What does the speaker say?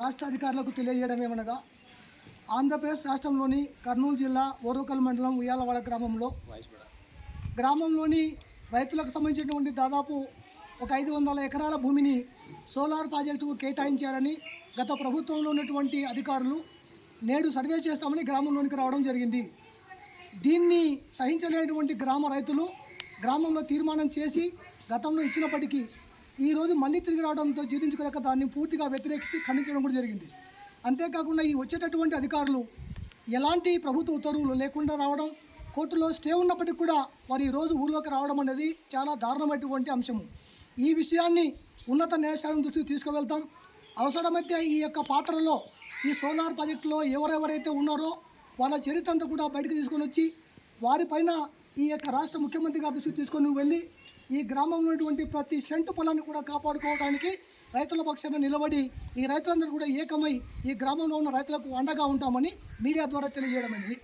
రాష్ట్ర అధికారులకు తెలియజేయడం ఏమనగా ఆంధ్రప్రదేశ్ రాష్ట్రంలోని కర్నూలు జిల్లా ఓరోకల్ మండలం ఉయ్యాలవాడ గ్రామంలో గ్రామంలోని రైతులకు సంబంధించినటువంటి దాదాపు ఒక ఐదు వందల ఎకరాల భూమిని సోలార్ ప్రాజెక్టుకు కేటాయించారని గత ప్రభుత్వంలో ఉన్నటువంటి అధికారులు నేడు సర్వే చేస్తామని గ్రామంలోనికి రావడం జరిగింది. దీన్ని సహించలేనటువంటి గ్రామ రైతులు గ్రామంలో తీర్మానం చేసి గతంలో ఇచ్చినప్పటికీ ఈరోజు మళ్ళీ తిరిగి రావడంతో జీర్ణించుకోలేక దాన్ని పూర్తిగా వ్యతిరేకించి ఖండించడం కూడా జరిగింది. అంతేకాకుండా ఈ వచ్చేటటువంటి అధికారులు ఎలాంటి ప్రభుత్వ ఉత్తర్వులు లేకుండా రావడం కోర్టులో స్టే ఉన్నప్పటికీ కూడా వారు ఈరోజు ఊర్లోకి రావడం అనేది చాలా దారుణమైనటువంటి అంశము. ఈ విషయాన్ని ఉన్నత న్యాయస్థానం దృష్టికి తీసుకువెళ్తాం. అవసరమైతే ఈ యొక్క పాత్రలో ఈ సోలార్ ప్రాజెక్టులో ఎవరెవరైతే ఉన్నారో వాళ్ళ చరిత్ర అంతా కూడా బయటకు తీసుకొని వచ్చి వారిపైన ఈ యొక్క రాష్ట్ర ముఖ్యమంత్రి గారి దృష్టికి తీసుకొని వెళ్ళి ఈ గ్రామంలో ఉన్నటువంటి ప్రతి సెంటు పొలాన్ని కూడా కాపాడుకోవడానికి రైతుల పక్షాన నిలబడి ఈ రైతులందరూ కూడా ఏకమై ఈ గ్రామంలో ఉన్న రైతులకు అండగా ఉంటామని మీడియా ద్వారా తెలియజేయడం అనేది